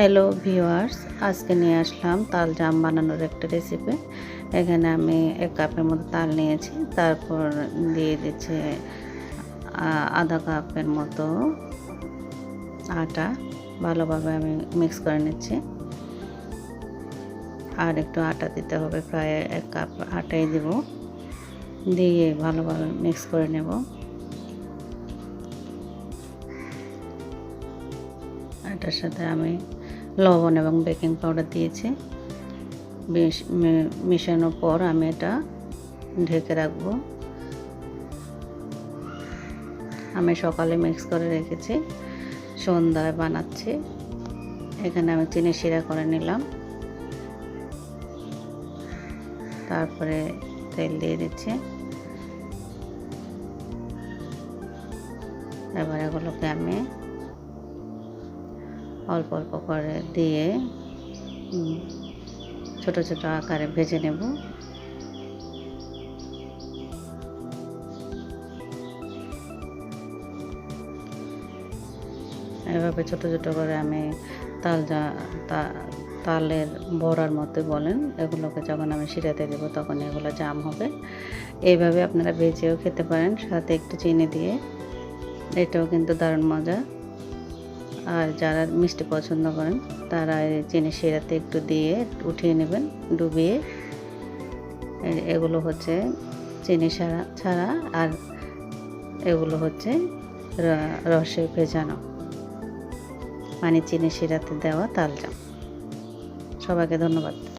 Hello viewers আজকে নিয়ে আসলাম তাল জাম বানানোর একটা রেসিপি এখানে আমি এক কাপের মতো তাল নিয়েছি। তারপর দিয়ে দিচ্ছে আধা কাপের মতো আটা। ভালোভাবে আমি মিক্স করে নিচ্ছি। আর একটু আটা দিতে হবে, প্রায় এক কাপ আটাই দেব। দিয়ে ভালোভাবে মিক্স করে নেব। এটার সাথে আমি লবণ এবং বেকিং পাউডার দিয়েছি। বেশ মে- মেশানোর পর আমি এটা ঢেকে রাখব। আমি সকালে মিক্স করে রেখেছি, সন্ধ্যায় বানাচ্ছি। এখানে আমি চিনি শিরা করে নিলাম। তারপরে তেল দিয়ে দিচ্ছি। এবার এগুলোকে আমি অল্প অল্প করে দিয়ে ছোট ছোট আকারে ভেজে নেব। এভাবে ছোট ছোট করে আমি তাল তালের বড়ার মতো বলেন, এগুলোকে যখন আমি শিরাতে দেবো তখন এগুলো জাম হবে। এইভাবে আপনারা ভেজেও খেতে পারেন, সাথে একটু চিনি দিয়ে। এটাও কিন্তু দারুণ মজা। আর যারা মিষ্টি পছন্দ করেন, তারা চিনি শিরাতে একটু দিয়ে উঠিয়ে নেবেন, ডুবিয়ে। এগুলো হচ্ছে চিনি ছাড়া ছাড়া আর এগুলো হচ্ছে রসে ভেজানো। মানে চিনি শিরাতে দেওয়া তালজাম। সবাইকে ধন্যবাদ।